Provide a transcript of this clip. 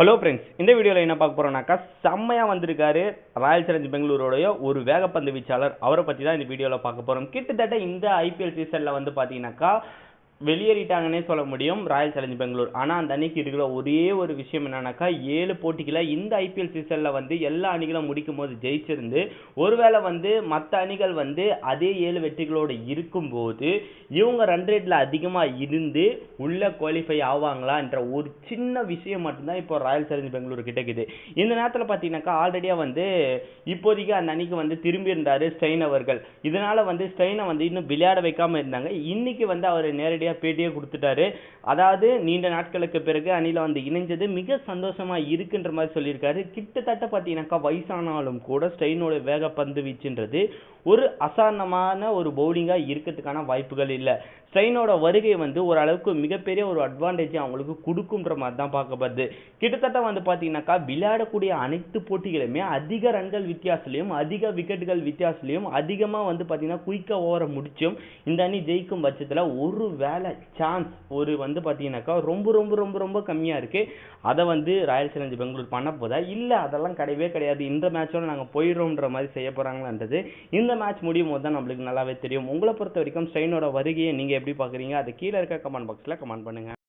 Hello friends இந்த வீடியோவில் என்ன பார்க்க போகிறோம்னாக்கா செம்மையாக வந்திருக்காரு ராயல் சேலஞ்ச் பெங்களூரோடைய ஒரு வேகப்பந்து வீச்சாளர். அவரை பற்றி தான் இந்த வீடியோவில் பார்க்க போகிறோம் கிட்டத்தட்ட இந்த ஐபிஎல் சீசனில் வந்து பார்த்தீங்கன்னாக்கா வெளியேறிட்டாங்கன்னே சொல்ல முடியும் ராயல் சேலஞ்ச் பெங்களூர். ஆனால் அந்த அணிக்கு இருக்கிற ஒரே ஒரு விஷயம் என்னன்னாக்கா ஏழு போட்டிகளை இந்த ஐபிஎல் சீசனில் வந்து எல்லா அணிகளும் முடிக்கும் போது ஜெயிச்சிருந்து ஒருவேளை வந்து மற்ற அணிகள் வந்து அதே ஏழு வெற்றிகளோடு இருக்கும்போது இவங்க ரன் ரேட்டில் அதிகமாக இருந்து உள்ளே குவாலிஃபை ஆவாங்களா என்ற ஒரு சின்ன விஷயம் மட்டும்தான் இப்போ ராயல் சேலஞ்ச் பெங்களூர் கிட்டக்குது இந்த நேரத்தில் பார்த்தீங்கன்னாக்கா ஆல்ரெடியாக வந்து இப்போதைக்கு அந்த அணிக்கு வந்து திரும்பி இருந்தார் ஸ்டெயின் அவர்கள். இதனால் வந்து ஸ்டெயினை வந்து இன்னும் விளையாட வைக்காமல் இருந்தாங்க. இன்னைக்கு வந்து அவர் நேரடியாக பேட்டியே கொடுத்துட்டாரு. அதாவது நீண்ட நாட்களுக்கு பிறகு அணில வந்து இணைஞ்சது மிக சந்தோஷமா இருக்குன்ற மாதிரி சொல்லியிருக்காரு. கிட்டத்தட்ட பார்த்தீங்கன்னாக்கா வயசானாலும் கூட ஸ்டெயினோட வேக பந்து வீச்சுன்றது ஒரு அசாரணமான ஒரு பவுலிங்காக இருக்கிறதுக்கான வாய்ப்புகள் இல்லை. ஸ்ட்ரெயினோட வருகை வந்து ஓரளவுக்கு மிகப்பெரிய ஒரு அட்வான்டேஜ் அவங்களுக்கு கொடுக்குன்ற மாதிரி தான் பார்க்கப்படுது. கிட்டத்தட்ட வந்து பார்த்தீங்கன்னாக்கா விளையாடக்கூடிய அனைத்து போட்டிகளுமே அதிக ரன்கள் வித்தியாசலையும் அதிக விக்கெட்டுகள் வித்தியாசலையும் அதிகமாக வந்து பார்த்தீங்கன்னா குயிக்காக ஓவரை முடிச்சும் இந்த அணி ஜெயிக்கும் பட்சத்தில் ஒரு வேலை சான்ஸ் ஒரு வந்து பார்த்தீங்கன்னாக்கா ரொம்ப ரொம்ப ரொம்ப ரொம்ப கம்மியாக இருக்குது அதை வந்து ராயல் சேலஞ்சர் பெங்களூர் பண்ண போதா? இல்லை அதெல்லாம் கிடையவே கிடையாது. இந்த மேட்சோட நாங்கள் போயிடுறோன்ற மாதிரி செய்ய போகிறாங்களான்றது இந்த மேட்ச் முடியும் போது தான் நம்மளுக்கு நல்லாவே தெரியும். உங்களை பொறுத்த வரைக்கும் ஸ்ட்ரெயினோட வருகையை நீங்கள் எப்படி பார்க்குறீங்க அது கீழே இருக்க கமெண்ட் பாக்ஸில் கமெண்ட் பண்ணுங்கள்